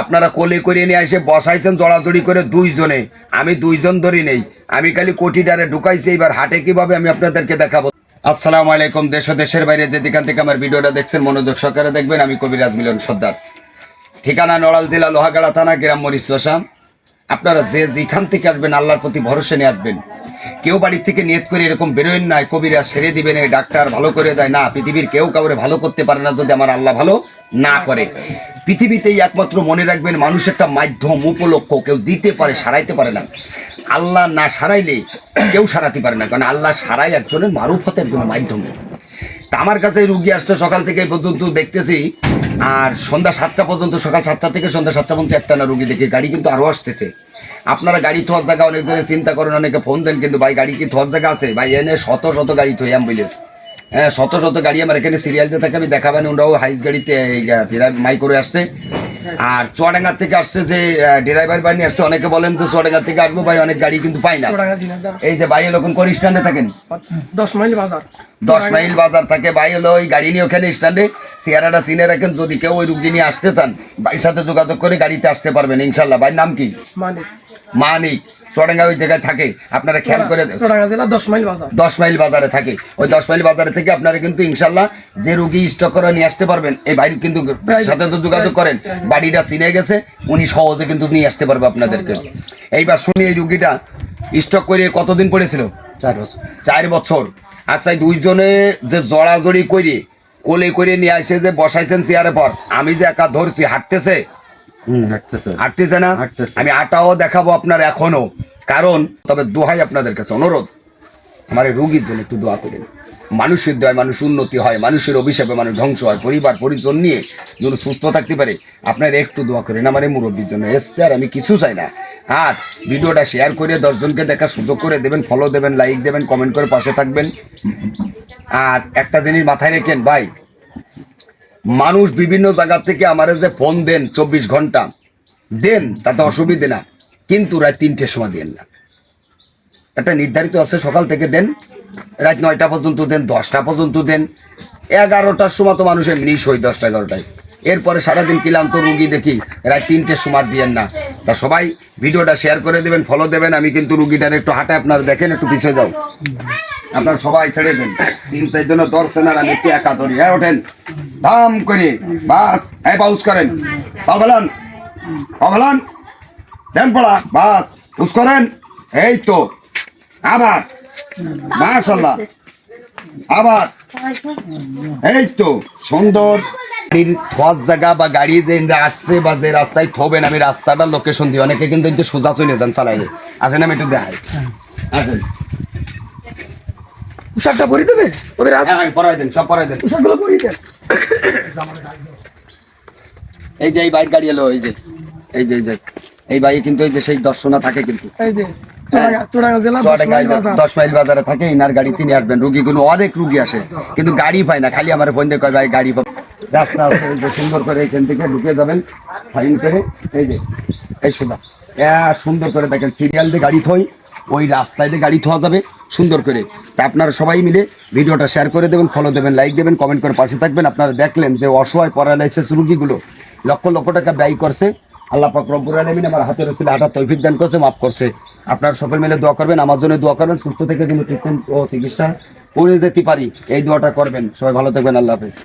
আপনারা কোলে করে নিয়ে এসে বসাইছেন, জড়াজড়ি করে দুইজনে। আমি দুইজন ধরি নেই। আমি খালি কোটিটারে ঢুকাইছি, এবার হাটে কীভাবে আমি আপনাদেরকে দেখাবো? আসসালামু আলাইকুম, দেশ দেশের বাইরে যেদিকান থেকে আমার ভিডিওটা দেখছেন, মনোযোগ সহকারে দেখবেন, আমি কবিরাজ মিলন সর্দার। ঠিকানা নড়াল জেলা লোহাগাড়া থানা, গ্রাম মরিচ আপনারা যে যেখান থেকে আসবেন, আল্লাহর প্রতি ভরসা নিয়ে আসবেন। কেউ বাড়ির থেকে নিয়ত করে এরকম বেরোয়েন নাই কবিরা সেরে দিবেন ডাক্তার ভালো করে দেয়। না, পৃথিবীর কেউ কাউরে ভালো করতে পারে না যদি আমার আল্লাহ ভালো না করে। পৃথিবীতেই একমাত্র মনে রাখবেন মানুষ একটা মাধ্যম উপলক্ষ, কেউ দিতে পারে, সারাইতে পারে না। আল্লাহ না সারাইলে কেউ সারাতে পারে না, কারণ আল্লাহ সারাই একজনের মারুফতের জন্য মাধ্যম। তা আমার কাছে রুগী আসছে সকাল থেকে পর্যন্ত দেখতেছি, আর সন্ধ্যা সাতটা পর্যন্ত, সকাল সাতটা থেকে সন্ধ্যা সাতটা পর্যন্ত একটা না রুগী দেখি, গাড়ি কিন্তু আরও আসতেছে। আপনারা গাড়ি থোয়ার জায়গা অনেকজনে চিন্তা করেন, অনেকে ফোন দেন, কিন্তু ভাই, গাড়ি কি থোয়ার জায়গা আছে? ভাই, এনে শত শত গাড়ি হ্যাঁ শত শত গাড়ি আমার এখানে সিরিয়াল দিয়ে থাকে আমি দেখাবেন ওরাও হাইস গাড়িতে মাই করে আসছে। আর চুয়াডাঙ্গার থেকে আসছে যে ড্রাইভার বাহিনী আসছে অনেকে বলেন যে চুয়াডাঙ্গার থেকে আসব ভাই অনেক গাড়ি কিন্তু পাই না। এই যে ভাই এরকম কোন স্ট্যান্ডে থাকেন? দশ মাইল বাজার। দশ মাইল বাজার থাকে। ভাই হলো ওই গাড়ি নিয়ে ওখানে স্ট্যান্ডে চেয়ারাটা চিনে রাখেন যদি কেউ ওই রুগী নিয়ে আসতে চান ভাইয়ের সাথে যোগাযোগ করে গাড়িতে আসতে পারবেন ইনশাল্লাহ। ভাইয়ের নাম কি? মালিক মানিক। চড়াঙ্গা ওই জায়গায় থাকে আপনারা খেয়াল করে চোরাঙ্গা জেলা দশ মাইল বাজার। দশ মাইল বাজারে থাকে। ওই দশ মাইল বাজারে থেকে আপনারা কিন্তু ইনশাল্লাহ যে রুগী স্টক করে নিয়ে আসতে পারবেন এই ভাই কিন্তু সাথে তো যোগাযোগ করেন বাড়িটা চিনে গেছে উনি সহজে কিন্তু নিয়ে আসতে পারবে আপনাদেরকে। এইবার শুনি এই রুগীটা স্টক করে কতদিন পড়েছিল? চার বছর। চার বছর। আচ্ছা দুইজনে যে জড়াজড়ি করে কোলে করে নিয়ে আসে যে বসাইছেন চেয়ারে পর আমি যে একা ধরছি হাঁটতেছে? হাঁটতেছে না। আমি আটাও দেখাবো আপনার এখনও কারণ তবে দোহাই আপনাদের কাছে অনুরোধ। আমার রুগীর জন্য একটু দোয়া করেন। মানুষের দয় মানুষ উন্নতি হয় মানুষের অভিশাপে মানুষ ধ্বংস হয় পরিবার পরিজন নিয়ে যেন সুস্থ থাকতে পারে। আপনারা একটু দোয়া করেন আমার এই মুরব্বীর জন্য এসছে আর আমি কিছু চাই না। আর ভিডিওটা শেয়ার করে দশজনকে দেখার সুযোগ করে দেবেন ফলো দেবেন লাইক দেবেন কমেন্ট করে পাশে থাকবেন। আর একটা জিনিস মাথায় রেখেন ভাই মানুষ বিভিন্ন জায়গা থেকে আমার যে ফোন দেন চব্বিশ ঘণ্টা, দেন, তাতে অসুবিধে না। কিন্তু রাত তিনটের সময় দেন না। একটা নির্ধারিত আছে, সকাল থেকে দেন, রাত নয়টা পর্যন্ত দেন, দশটা পর্যন্ত দেন। এগারোটার সময় তো মানুষ এমনিই সই, দশটা, এগারোটায়। এরপরে সারাদিন কিলাম তো রুগী দেখি, রাত তিনটের সময় দিয়েন না। তা সবাই ভিডিওটা শেয়ার করে দেবেন ফলো দেবেন। আমি কিন্তু রুগীটার একটু হাঁটে, আপনারা দেখেন, একটু পিছিয়ে যাও। আপনার সবাই ছেড়ে দেন। তিন চারজন ধরছেন আর আমি একটু একা ধরি। হ্যাঁ ওঠেন। দাম করে বাস হ্যাঁ পাউস করেন। পাবলান পাবলান দেন পড়া বাস করেন এই তো আবার মাশাল্লাহ আবার এই তো সুন্দর। গাড়ির থোয়ার জায়গা বা গাড়ি যে আসছে বা যে রাস্তায় থবেন আমি রাস্তাটার লোকেশন দিই। অনেকে কিন্তু একটু সোজা চলে যান চালাইলে আসেন আমি একটু দেখাই। আসেন। পোশাকটা ভরি দেবে? ওদের হ্যাঁ, হ্যাঁ, পরাই দেন সব পরাই দেন। পোশাকগুলো ভরি দেন। এই যে এই বাইক গাড়ি এলো এই যে এই যে এই যে। এই বাইক কিন্তু এই যে সেই দর্শনা থাকে কিন্তু। এই যে দশ মাইল বাজার। থাকে ইনার গাড়ি তিনি আসবেন। রুগী কোনো অনেক রুগী আসে কিন্তু গাড়ি পায় না। খালি আমার ফোন দিয়ে কয় ভাই গাড়ি রাস্তা আছে এই যে সুন্দর করে এখান থেকে ঢুকে যাবেন। ফাইন করে এই যে এই সোজা। সুন্দর করে দেখেন সিরিয়াল দিয়ে গাড়ি থই। ওই রাস্তায় দিয়ে গাড়ি থোয়া যাবে, সুন্দর করে। তা আপনারা সবাই মিলে ভিডিওটা শেয়ার করে দেবেন ফলো দেবেন লাইক দেবেন কমেন্ট করে পাশে থাকবেন। আপনারা দেখলেন যে অসহায় প্যারালাইসিস রুগীগুলো লক্ষ লক্ষ টাকা ব্যয় করছে। আল্লাহ পাক রব্বুল আলামিন আমার হাতে রসিলে হাঁটা তৌফিক দান করছে, মাফ করছে। আপনারা সকল মিলে দোয়া করবেন, আমার জন্য দোয়া করবেন, সুস্থ থেকে যেন ট্রিটমেন্ট ও চিকিৎসা করে যেতে পারি। এই দোয়াটা করবেন। সবাই ভালো থাকবেন, আল্লাহ হাফেজ।